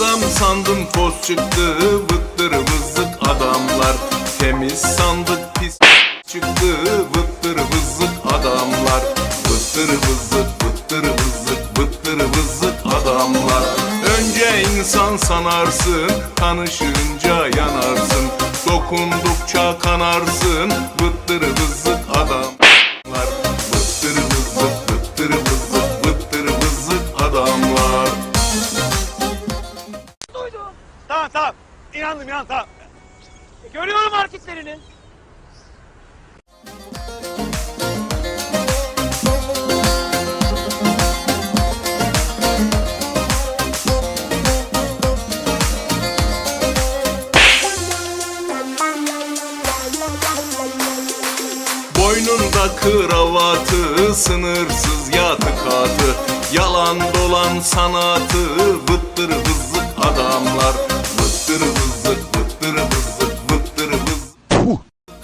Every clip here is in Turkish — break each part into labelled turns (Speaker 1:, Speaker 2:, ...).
Speaker 1: Adam sandım toz çıktı vıttır vızık adamlar. Temiz sandık pis çıktı vıttır vızık adamlar. Vıttır vızık sanarsın tanışınca yanarsın Dokundukça kanarsın vıttır vızık adamlar Vıttır vızık vıttır vızık vıttır vızık adamlar
Speaker 2: Duydum. Tamam tamam. İnandım inan tamam. Görüyorum hareketlerini.
Speaker 1: Boynunda kravatı, sınırsız yatı katı Yalan dolan sanatı, vıttır vızık adamlar. Vıttır vızık, vıttır vızık, vıttır vızık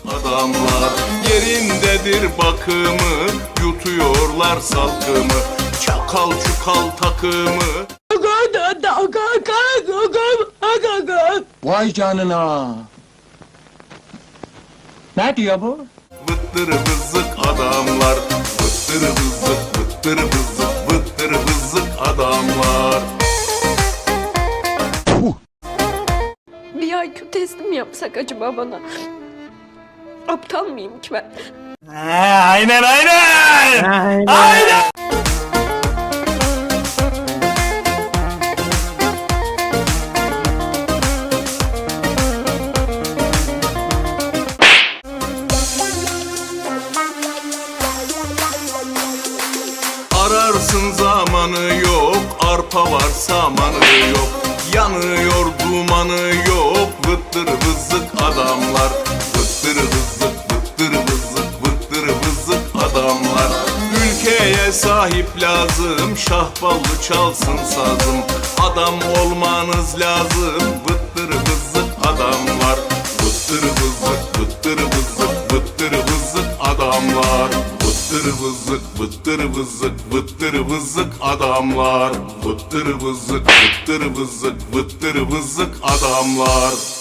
Speaker 1: adamlar. Yerindedir bakımı, yutuyorlar salkımı. Çakal çukal takımı.
Speaker 3: Vay canına. Ne diyor bu?
Speaker 1: Vıttır vızık adamlar Vıttır vızık, vıttır vızık, vıttır vızık adamlar
Speaker 4: Bir IQ testi mi yapsak acaba bana? Aptal mıyım ki ben?
Speaker 2: aynen aynen. Aynen.
Speaker 1: Ararsın zamanı yok Arpa var samanı yok. Yanıyor dumanı yok Vıttır vızık adamlar. Vıttır vızık vıttır vızık Vıttır vızık adamlar. Ülkeye sahip lazım Şahballı çalsın sazım. Adam olmanız lazım Vıttır vızık adamlar. Vıttır vızık vıttır vızık Vıttır vızık vıttır vızık vıttır vızık adamlar. Vıttır vızık vıttır vızık vıttır vızık adamlar